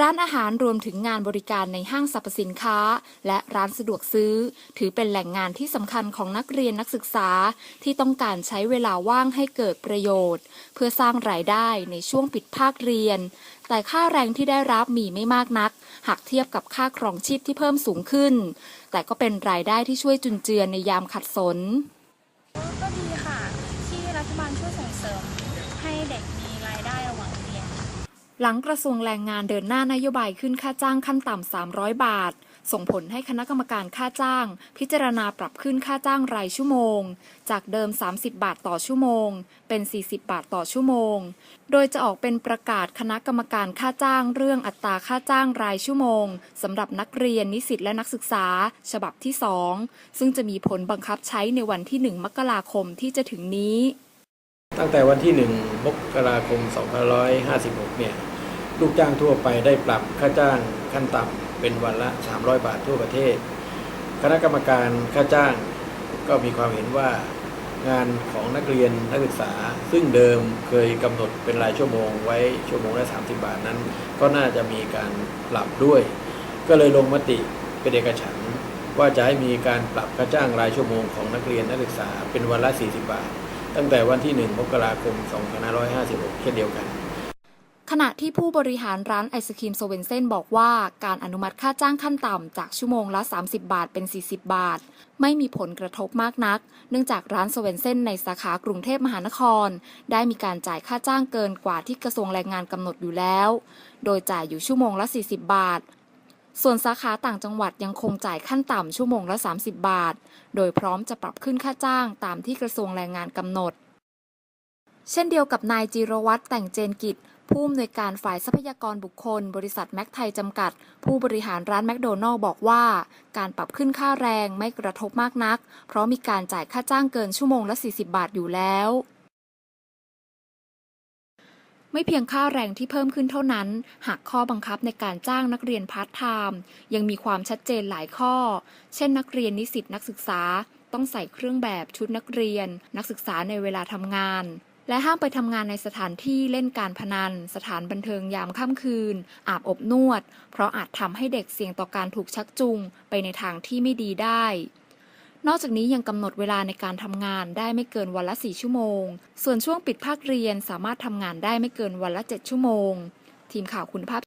ร้านอาหารรวมถึงงานบริการในห้างสรรพสินค้า และร้านสะดวกซื้อ ถือเป็นแหล่งงานที่สำคัญของนักเรียนนักศึกษา ที่ต้องการใช้เวลาว่างให้เกิดประโยชน์ เพื่อสร้างรายได้ในช่วงปิดภาคเรียน แต่ค่าแรงที่ได้รับมีไม่มากนัก หากเทียบกับค่าครองชีพที่เพิ่มสูงขึ้น แต่ก็เป็นรายได้ที่ช่วยจุนเจือในยามขัดสนก็ดีค่ะ ที่รัฐบาลช่วยส่งเสริมให้เด็กมีรายได้ระหว่าง หลังกระทรวงแรงงานเดินหน้านโยบายขึ้นค่าจ้างขั้นต่ำ 300 บาท ส่งผลให้คณะกรรมการค่าจ้าง พิจารณาปรับขึ้นค่าจ้างรายชั่วโมง จากเดิม 30 บาทต่อชั่วโมง เป็น 40 บาทต่อชั่วโมง โดยจะออกเป็นประกาศคณะกรรมการค่าจ้างเรื่องอัตราค่าจ้างรายชั่วโมงสำหรับนักเรียนนิสิตและนักศึกษา ฉบับที่ 2 ซึ่งจะมีผลบังคับใช้ในวันที่ 1 มกราคมที่จะถึงนี้ ตั้งแต่วันที่ 1 มกราคม 2556 เนี่ย ลูกจ้างทั่วไปได้ปรับค่าจ้างขั้นต่ำเป็นวันละ 300 บาททั่วประเทศ คณะกรรมการค่าจ้างก็มีความเห็นว่างานของนักเรียนนักศึกษา ซึ่งเดิมเคยกำหนดเป็นรายชั่วโมงไว้ชั่วโมงละ 30 บาทนั้น ก็น่าจะมีการปรับด้วย ก็เลยลงมติเป็นเอกฉันท์ว่าจะให้มีการปรับค่าจ้างรายชั่วโมงของนักเรียนนักศึกษาเป็นวันละ 40 บาท ตั้งแต่วันที่ 1 มกราคม 2556 เช่นเดียวกัน ขณะที่ผู้บริหารร้านไอศครีมโซเวนเซนบอกว่า การอนุมัติค่าจ้างขั้นต่ำจากชั่วโมงละ 30 บาทเป็น 40 บาท ไม่มีผลกระทบมากนัก เนื่องจากร้านโซเวนเซนในสาขากรุงเทพมหานคร ได้มีการจ่ายค่าจ้างเกินกว่าที่กระทรวงแรงงานกำหนดอยู่แล้ว โดยจ่ายอยู่ชั่วโมงละ 40 บาท ส่วนสาขาต่างจังหวัดยังคงจ่ายขั้นต่ำชั่วโมงละ 30 บาท โดยพร้อมจะปรับขึ้นค่าจ้างตามที่กระทรวงแรงงานกำหนด เช่นเดียวกับนายจิรวัตรแต่งเจนกิจ ผู้อำนวยการฝ่ายทรัพยากรบุคคล บริษัทแม็กไทยจำกัด ผู้บริหารร้านแมคโดนัลล์บอกว่า การปรับขึ้นค่าแรงไม่กระทบมากนัก เพราะมีการจ่ายค่าจ้างเกินชั่วโมงละ 40 บาทอยู่แล้วไม่เพียงค่าแรงที่เพิ่มขึ้นเท่านั้น หากข้อบังคับในการจ้างนักเรียนพาร์ทไทม์ยังมีความชัดเจนหลายข้อ เช่น นักเรียนนิสิตนักศึกษา ต้องใส่เครื่องแบบชุดนักเรียน นักศึกษาในเวลาทำงาน และห้ามไปทำงานในสถานที่เล่นการพนัน สถานบันเทิงยามค่ำคืน อาบอบนวด เพราะอาจทำให้เด็กเสี่ยงต่อการถูกชักจูงไปในทางที่ไม่ดีได้ นอกจากนี้ยังกำหนดเวลาในการทำงานได้ไม่เกินวันละ 4 ชั่วโมง ส่วนช่วงปิดภาคเรียนสามารถทำงานได้ไม่เกินวันละ 7 ชั่วโมง ทีมข่าวคุณภาพ